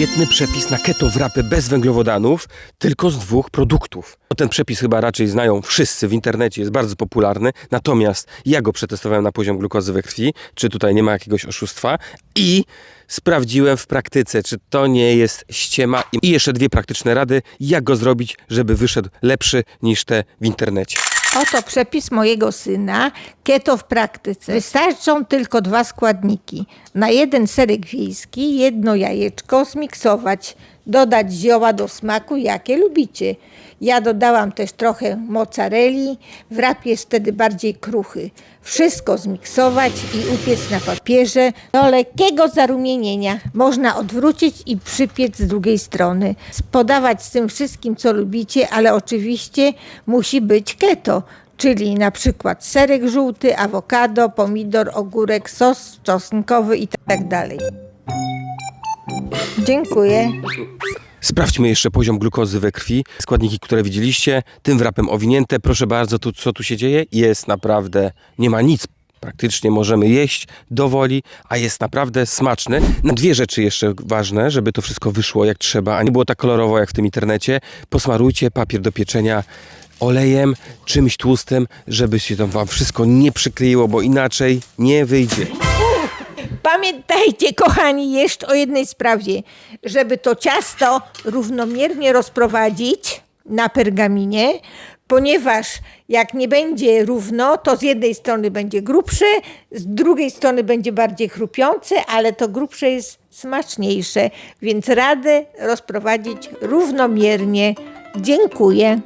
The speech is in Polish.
świetny przepis na keto wrapy bez węglowodanów, tylko z dwóch produktów. Ten przepis chyba raczej znają wszyscy w internecie, jest bardzo popularny, natomiast ja go przetestowałem na poziom glukozy we krwi, czy tutaj nie ma jakiegoś oszustwa i sprawdziłem w praktyce, czy to nie jest ściema. I jeszcze dwie praktyczne rady, jak go zrobić, żeby wyszedł lepszy niż te w internecie. Oto przepis mojego syna keto w praktyce. Wystarczą tylko dwa składniki. Na jeden serek wiejski, jedno jajeczko zmiksować, dodać zioła do smaku, jakie lubicie. Ja dodałam też trochę mozzarelli, wrap jest wtedy bardziej kruchy. Wszystko zmiksować i upiec na papierze do lekkiego zarumienienia. Można odwrócić i przypiec z drugiej strony. Podawać z tym wszystkim, co lubicie, ale oczywiście musi być keto czyli na przykład serek żółty, awokado, pomidor, ogórek, sos czosnkowy i tak. Dziękuję. Sprawdźmy jeszcze poziom glukozy we krwi. Składniki, które widzieliście, tym wrapem owinięte. Proszę bardzo, tu, co tu się dzieje? Jest naprawdę, nie ma nic. Praktycznie możemy jeść do woli, a jest naprawdę smaczny. Na dwie rzeczy jeszcze ważne, żeby to wszystko wyszło jak trzeba, a nie było tak kolorowo jak w tym internecie. Posmarujcie papier do pieczenia olejem, czymś tłustym, żeby się to wam wszystko nie przykleiło, bo inaczej nie wyjdzie. Pamiętajcie, kochani, jeszcze o jednej sprawie. Żeby to ciasto równomiernie rozprowadzić na pergaminie, ponieważ jak nie będzie równo, to z jednej strony będzie grubsze, z drugiej strony będzie bardziej chrupiące, ale to grubsze jest smaczniejsze, więc radę rozprowadzić równomiernie. Dziękuję.